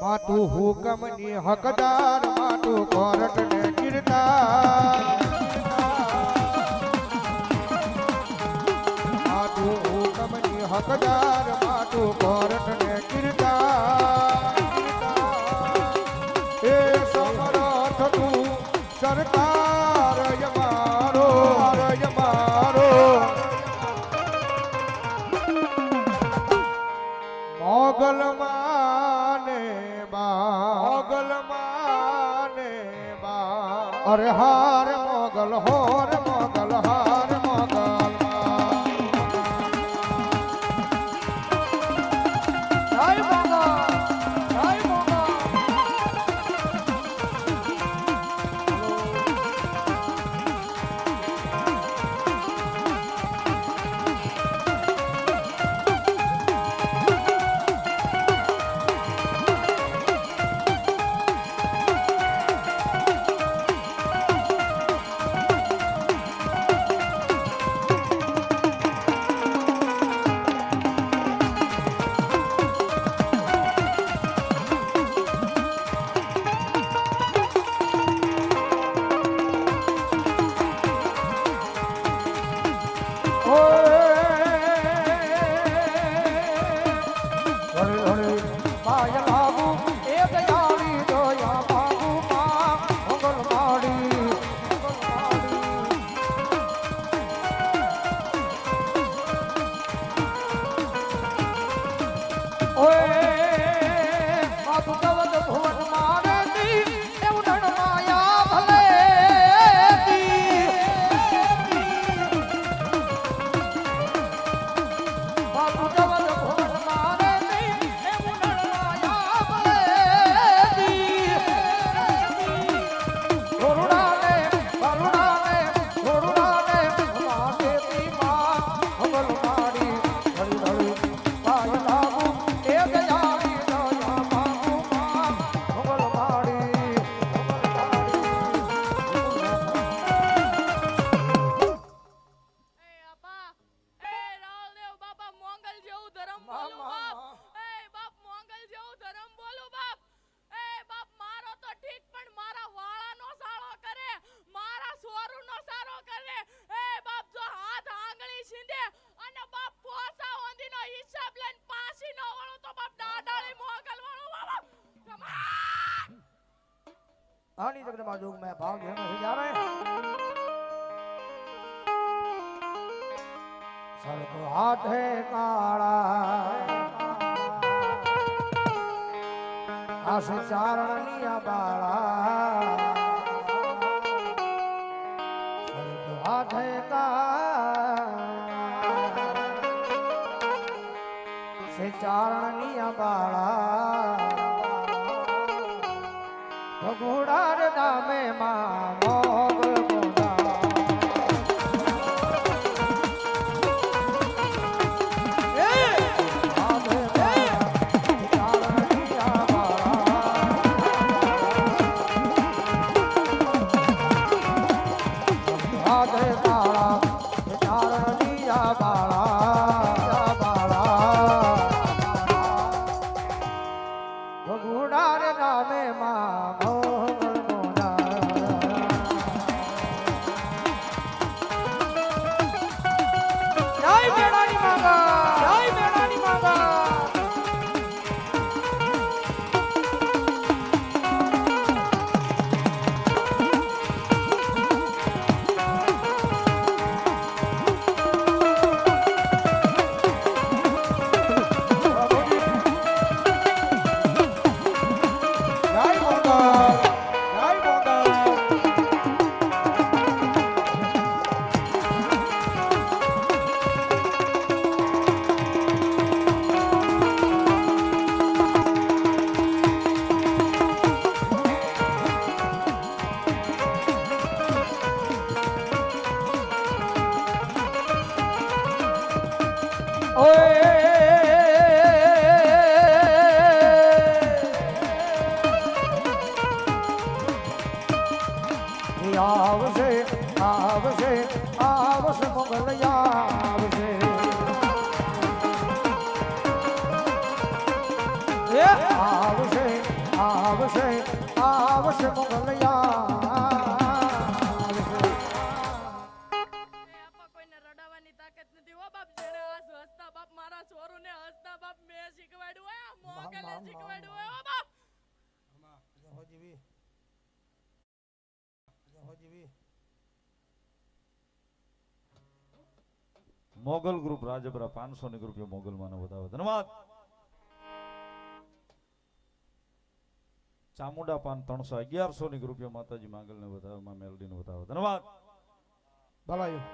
માં તું હુકમની હકદારમાં તું કોરટ ને ગીરતા માં તું હુકમની હકદારમાં કોરટ ને ગીરતા અરે હાર મોગલ હો 哦。आनी जगदमा जोग में भाव जा रहे सर्व हाथ है काड़ा आस चारण लिया बाड़ा सर्व हाथ है काड़ा से चारण लिया बाड़ा ભગોડાર ધામે માં મોગ ભગુડા રે રામે મા મોગલે ગ્રુપ રાજપરા પાંચસો ની ગ્રુપ મોગલ માનો બતાવો ધન્યવાદ. ચામુંડા પાન ત્રણસો અગિયારસો ની રૂપિયા માતાજી માંગલ ને બતાવો માં મેલડી ને બતાવો ધન્યવાદ. ભલાયું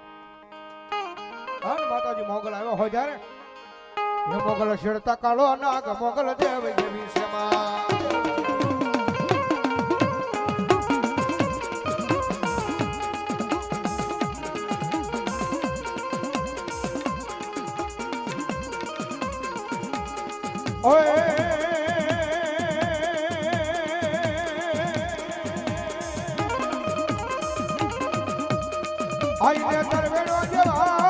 હા માતાજી મોગલ આવ્યો હોય જ્યારે મોગલ શેડતા કાળો નાગ મોગલ દેવ જેવી સેમા ઓય આઈને તરવેડો